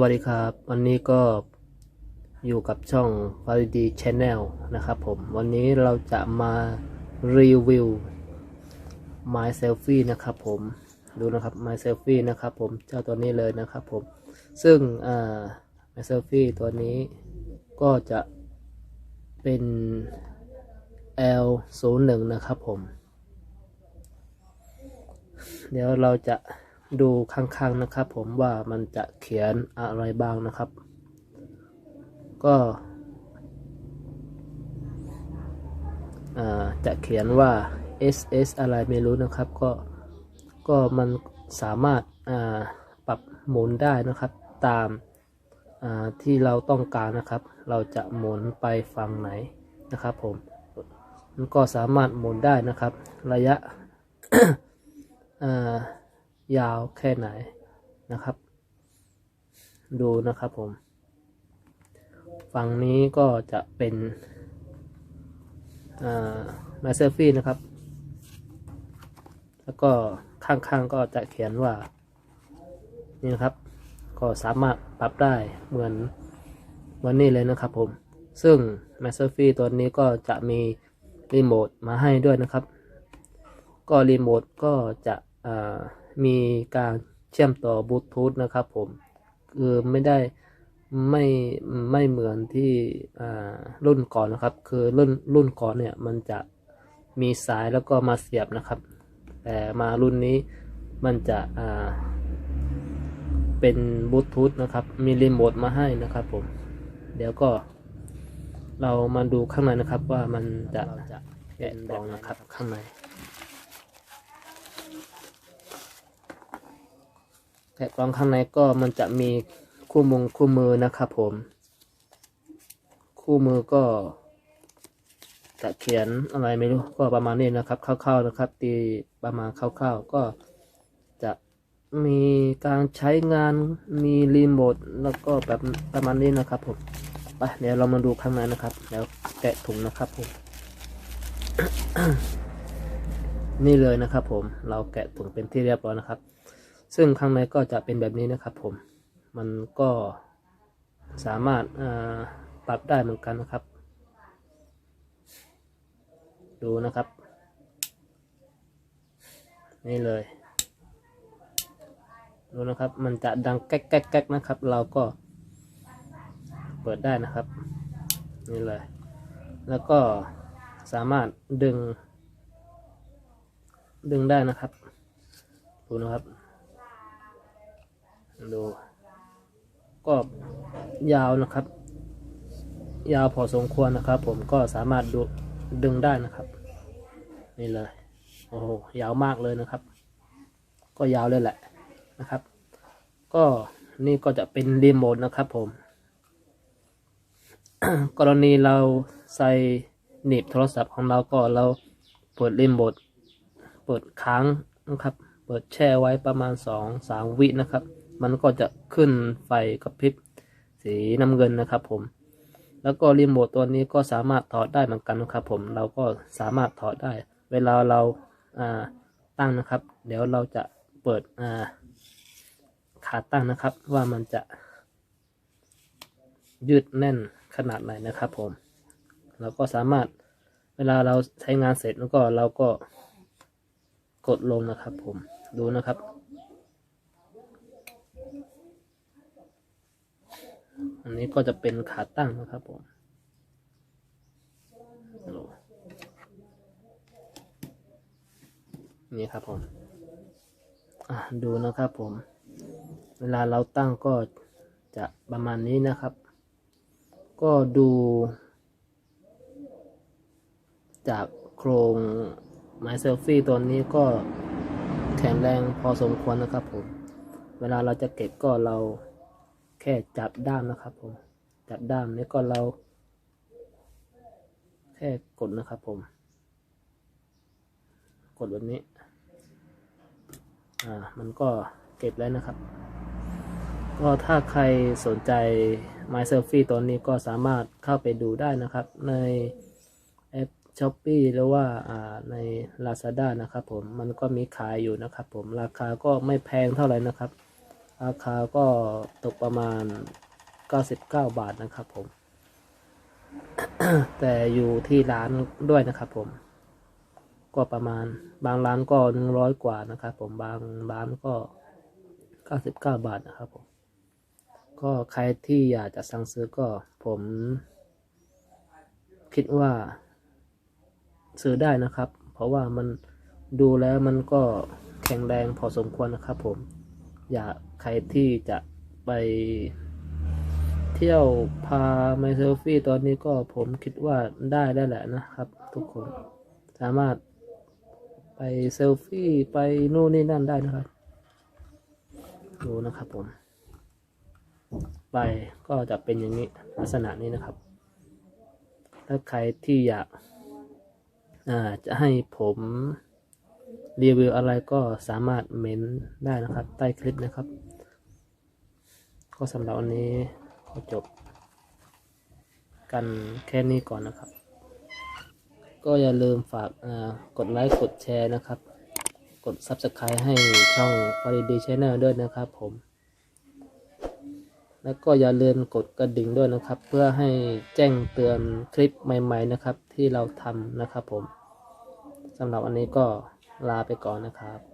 วัสดีครับ วันนี้ก็อยู่กับช่อง f a r i d y Channel นะครับผม วันนี้เราจะมารีวิว My Selfie นะครับผม ดูนะครับ My Selfie นะครับผม เจ้าตัวนี้เลยนะครับผม ซึ่งอ่า My Selfie ตัวนี้ก็จะเป็น L01 นะครับผม เดี๋ยวเราจะ ดูข้างๆนะครับ ผมว่ามันจะเขียนอะไรบ้างนะครับ ก็จะเขียนว่า SS อะไรไม่รู้นะครับ ก็ก็มันสามารถปรับหมุนได้นะครับ ตามาที่เราต้องการนะครับ เราจะหมุนไปฝั่งไหนนะครับผมมันก็สามารถหมุนได้นะครับ ระยะอ่า ยาวแค่ไหนนะครับ ดูนะครับผม ฝั่งนี้ก็จะเป็นมาเซลฟี่นะครับ แล้วก็ข้างๆก็จะเขียนว่า นี่นะครับ ก็สามารถปรับได้เหมือนเหมือนนี่เลยนะครับผม ซึ่ง m a s t e r f e e ตัวนี้ก็จะมีรีโมทมาให้ด้วยนะครับ ก็รีโมทก็จะอ่า มีการเชื่อมต่อบลูทูธนะครับผมคือไม่ได้ไม่ไม่เหมือนที่รุ่นก่อนนะครับ คือรุ่นรุ่นก่อนเนี่ยมันจะมีสายแล้วก็มาเสียบนะครับ แต่มารุ่นนี้มันจะเป็นบลูทูธนะครับ มีรีโมทมาให้นะครับผม เดี๋ยวก็เรามาดูข้างในนะครับว่ามันจะแกะกล่องนะครับข้างใน แกะกล่องข้างในก็มันจะมีคู่มงคู่มือนะครับผม คู่มือก็จะเขียนอะไรไม่รู้ก็ประมาณนี้นะครับคร่าวๆนะครับ ตีประมาณคร่าวๆก็จะมีการใช้งานมีรีโมทแล้วก็แบบประมาณนี้นะครับผมไปเดี๋ยวเรามาดูข้างในนะครับแล้วแกะถุงนะครับผมนี่เลยนะครับผมเราแกะถุงเป็นที่เรียบร้อยนะครับ ซึ่งข้างในก็จะเป็นแบบนี้นะครับผม มันก็สามารถปรับได้เหมือนกันนะครับ ดูนะครับ นี่เลย ดูนะครับ มันจะดังแก๊กแก๊กนะครับ เราก็เปิดได้นะครับ นี่เลย แล้วก็สามารถดึง ดึงได้นะครับ ดูนะครับ ดูก็ยาวนะครับ ยาวพอสมควรนะครับ ผมก็สามารถดูดึงได้นะครับ นี่เลยโอ้โหยาวมากเลยนะครับ ก็ยาวเลยแหละนะครับ ก็นี่ก็จะเป็นรีโมทนะครับ ผม กรณีเราใส่หนีบโทรศัพท์ของเราก็เราเปิดรีโมทเปิดค้างนะครับ เปิดแช่ไว้ประมาณสองสามวินะครับ มันก็จะขึ้นไฟกระพริบสีน้ำเงินนะครับผม แล้วก็รีโมทตัวนี้ก็สามารถถอดได้เหมือนกันนะครับผม เราก็สามารถถอดได้ เวลาเราอ่าตั้งนะครับ เดี๋ยวเราจะเปิดอ่าขาตั้งนะครับ ว่ามันจะยืดแน่นขนาดไหนนะครับผม เราก็สามารถเวลาเราใช้งานเสร็จแล้วก็เราก็กดลงนะครับผม ดูนะครับ อันนี้ก็จะเป็นขาตั้งนะครับผมนี่ครับผมดูนะครับผม เวลาเราตั้งก็จะประมาณนี้นะครับ ก็ดู จากโครงไม้เซลฟี่ตัวนี้ก็แข็งแรงพอสมควรนะครับผม เวลาเราจะเก็บก็เรา แค่จับด้ามนะครับผม จับด้ามนี้วก็เรา แค่กดนะครับผม กดแบบนี้ อ่า มันก็เก็บแล้วนะครับ ก็ถ้าใครสนใจ My Selfie ตัวนี้ก็สามารถเข้าไปดูได้นะครับ ในแอป s h อ p e e หรือว่าอ่าใน Lazada นะครับผม มันก็มีขายอยู่นะครับผม ราคาก็ไม่แพงเท่าไหร่นะครับ ราคาก็ตกประมาณ 99 บาทนะครับผม แต่อยู่ที่ร้านด้วยนะครับผม ก็ประมาณบางร้านก็หนึ่งร้อยกว่านะครับผมบางร้านก็เก้าสิบเก้าบาทนะครับผม ก็ใครที่อยากจะสั่งซื้อก็ผม คิดว่า ซื้อได้นะครับ เพราะว่ามันดูแล้วมันก็แข็งแรงพอสมควรนะครับผม อยาก ใครที่จะไปเที่ยวพาไมเซลฟี่ตอนนี้ก็ผมคิดว่าได้ได้แหละนะครับ ทุกคนสามารถไปเซลฟี่ไปนู่นนี่นั่นได้นะครับดูนะครับผม ไปก็จะเป็นอย่างนี้ลักษณะนี้นะครับ ถ้าใครที่อยากจะให้ผมรีวิวอะไรก็สามารถเม้นได้นะครับ ใต้คลิปนะครับ ก็สำหรับวันนี้ขอจบ กันแค่นี้ก่อนนะครับ ก็อย่าลืมฝากกดไลค์กดแชร์นะครับ กด Subscribe ให้ช่อง f a r i d Channel ด้วยนะครับผม แล้วก็อย่าลืมกดกระดิ่งด้วยนะครับ เพื่อให้แจ้งเตือนคลิปใหม่ ๆนะครับ ที่เราทำนะครับผมสำหรับวันนี้ก็ลาไปก่อนนะครับ